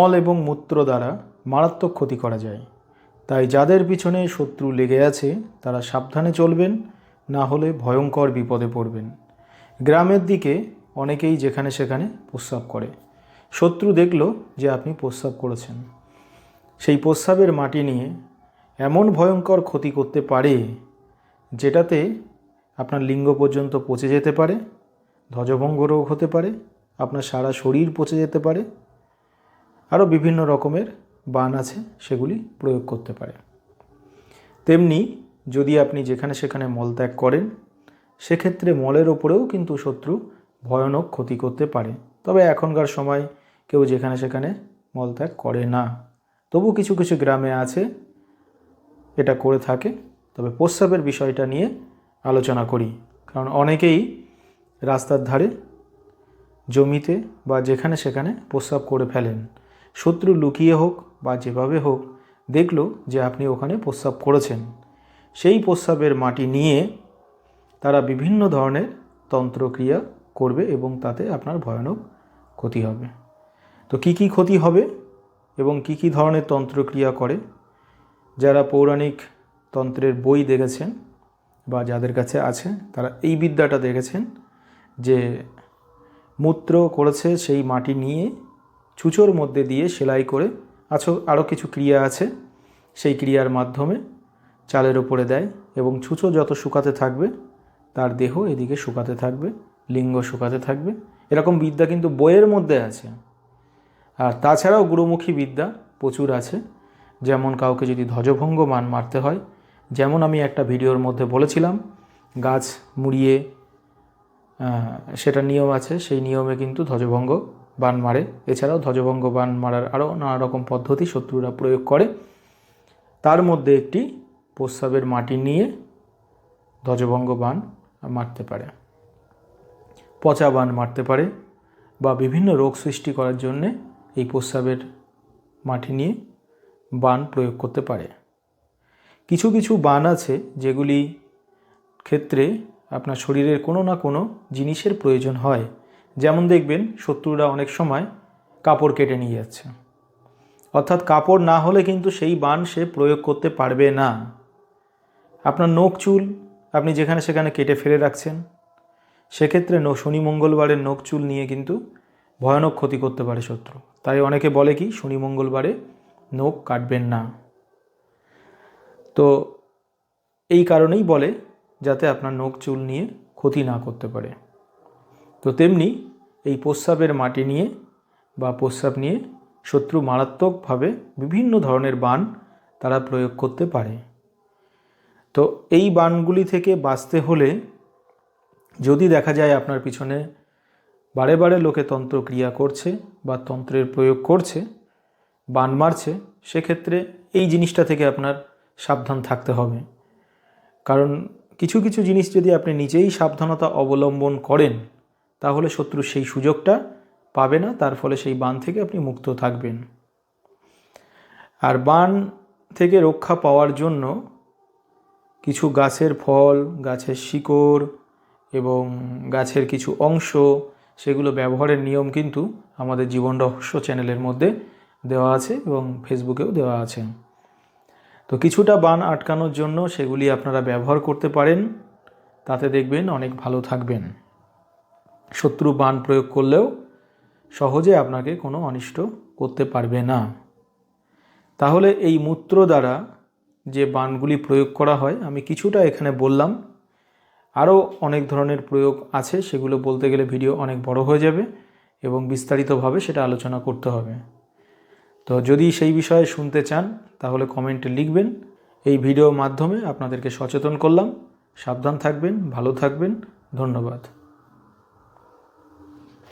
মল এবং মূত্র দ্বারা মারাত্মক ক্ষতি করা যায়। তাই যাদের পিছনে শত্রু লেগে আছে, তারা সাবধানে চলবেন, না হলে ভয়ঙ্কর বিপদে পড়বেন। গ্রামের দিকে অনেকেই যেখানে সেখানে প্রস্রাব করে। শত্রু দেখল যে আপনি প্রস্রাব করেছেন। সেই প্রস্রাবের মাটি নিয়ে এমন ভয়ঙ্কর ক্ষতি করতে পারে, যেটাতে আপনার লিঙ্গ পর্যন্ত পচে যেতে পারে, ধ্বজভঙ্গ রোগ হতে পারে, আপনার সারা শরীর পচে যেতে পারে আরও বিভিন্ন রকমের বান আছে, সেগুলি প্রয়োগ করতে পারে। তেমনি যদি আপনি যেখানে সেখানে মলত্যাগ করেন, সেক্ষেত্রে মলের ওপরেও কিন্তু শত্রু ভয়ানক ক্ষতি করতে পারে। তবে এখনকার সময় কেউ যেখানে সেখানে মলত্যাগ করে না। তবু কিছু কিছু গ্রামে আছে, এটা করে থাকে। তবে প্রস্রাবের বিষয়টা নিয়ে আলোচনা করি। কারণ অনেকেই রাস্তার ধারে জমিতে বা যেখানে সেখানে প্রস্রাব করে ফেলেন। শত্রু লুকিয়ে হোক বা যেভাবে হোক, দেখল যে আপনি ওখানে প্রস্রাব করেছেন। সেই প্রস্রাবের মাটি নিয়ে তারা বিভিন্ন ধরনের তন্ত্রক্রিয়া করবে এবং তাতে আপনার ভয়ানক ক্ষতি হবে। তো কি কি ক্ষতি হবে এবং কি কি ধরনের তন্ত্রক্রিয়া করে? যারা পৌরাণিক তন্ত্রের বই দেখেছেন বা যাদের কাছে আছে, তারা এই বিদ্যাটা দেখেছেন যে মূত্র করেছে সেই মাটি নিয়ে চুচোর মধ্যে দিয়ে সেলাই করে আছো আরও কিছু ক্রিয়া আছে, সেই ক্রিয়ার মাধ্যমে চালের ওপরে দেয় এবং ছুঁচো যত শুকাতে থাকবে, তার দেহ এদিকে শুকাতে থাকবে, লিঙ্গ শুকাতে থাকবে। এরকম বিদ্যা কিন্তু বইয়ের মধ্যে আছে। আর তাছাড়াও গুরুমুখী বিদ্যা প্রচুর আছে। যেমন কাউকে যদি ধ্বজভঙ্গ মান মারতে হয়, যেমন আমি একটা ভিডিওর মধ্যে বলেছিলাম, গাছ মুড়িয়ে সেটা নিয়ম আছে, সেই নিয়মে কিন্তু ধ্বজভঙ্গ বান মারে। এছাড়াও ধ্বজভঙ্গ বান মারার আরও নানা রকম পদ্ধতি শত্রুরা প্রয়োগ করে। তার মধ্যে একটি প্রস্রাবের মাটি নিয়ে ধ্বজভঙ্গ বান মারতে পারে। পচা বান মারতে পারে বা বিভিন্ন রোগ সৃষ্টি করার জন্যে এই প্রস্রাবের মাটি নিয়ে বান প্রয়োগ করতে পারে। কিছু কিছু বান আছে যেগুলি ক্ষেত্রে আপনার শরীরের কোনো না কোনো জিনিসের প্রয়োজন হয়। যেমন দেখবেন শত্রুরা অনেক সময় কাপড় কেটে নিয়ে যাচ্ছে। অর্থাৎ কাপড় না হলে কিন্তু সেই বান সে প্রয়োগ করতে পারবে না। আপনার নখ চুল আপনি যেখানে সেখানে কেটে ফেলে রাখছেন, সেক্ষেত্রে শনি মঙ্গলবারের নখ চুল নিয়ে কিন্তু ভয়ানক ক্ষতি করতে পারে শত্রু। তাই অনেকে বলে কি, শনি মঙ্গলবারে নখ কাটবেন না। তো এই কারণেই বলে যাতে আপনার নখ চুল নিয়ে ক্ষতি না করতে পারে। তো তেমনি এই প্রস্রাবের মাটি নিয়ে বা প্রস্রাব নিয়ে শত্রু মারাত্মকভাবে বিভিন্ন ধরনের বান তারা প্রয়োগ করতে পারে। তো এই বানগুলি থেকে বাঁচতে হলে যদি দেখা যায় আপনার পিছনে বারে বারে লোকে তন্ত্রক্রিয়া করছে বা তন্ত্রের প্রয়োগ করছে, বান মারছে, সেক্ষেত্রে এই জিনিসটা থেকে আপনার সাবধান থাকতে হবে। কারণ কিছু কিছু জিনিস যদি আপনি নিজেই সাবধানতা অবলম্বন করেন তাহলে শত্রু সেই সুযোগটা পাবে না, তার ফলে সেই বান থেকে আপনি মুক্ত থাকবেন। আর বান থেকে রক্ষা পাওয়ার জন্য কিছু গাছের ফল, গাছের শিকড় এবং গাছের কিছু অংশ, সেগুলো ব্যবহারের নিয়ম কিন্তু আমাদের জীবন রহস্য চ্যানেলের মধ্যে দেওয়া আছে এবং ফেসবুকেও দেওয়া আছে। তো কিছুটা বান আটকানোর জন্য সেগুলি আপনারা ব্যবহার করতে পারেন, তাতে দেখবেন অনেক ভালো থাকবেন। শত্রু বান প্রয়োগ করলেও সহজে আপনাকে কোনো অনিষ্ট করতে পারবে না। তাহলে এই মূত্র দ্বারা যে বানগুলি প্রয়োগ করা হয়, আমি কিছুটা এখানে বললাম। আরও অনেক ধরনের প্রয়োগ আছে, সেগুলো বলতে গেলে ভিডিও অনেক বড় হয়ে যাবে এবং বিস্তারিতভাবে সেটা আলোচনা করতে হবে। তো যদি সেই বিষয়ে শুনতে চান, তাহলে কমেন্টে লিখবেন। এই ভিডিওর মাধ্যমে আপনাদেরকে সচেতন করলাম। সাবধান থাকবেন, ভালো থাকবেন। ধন্যবাদ।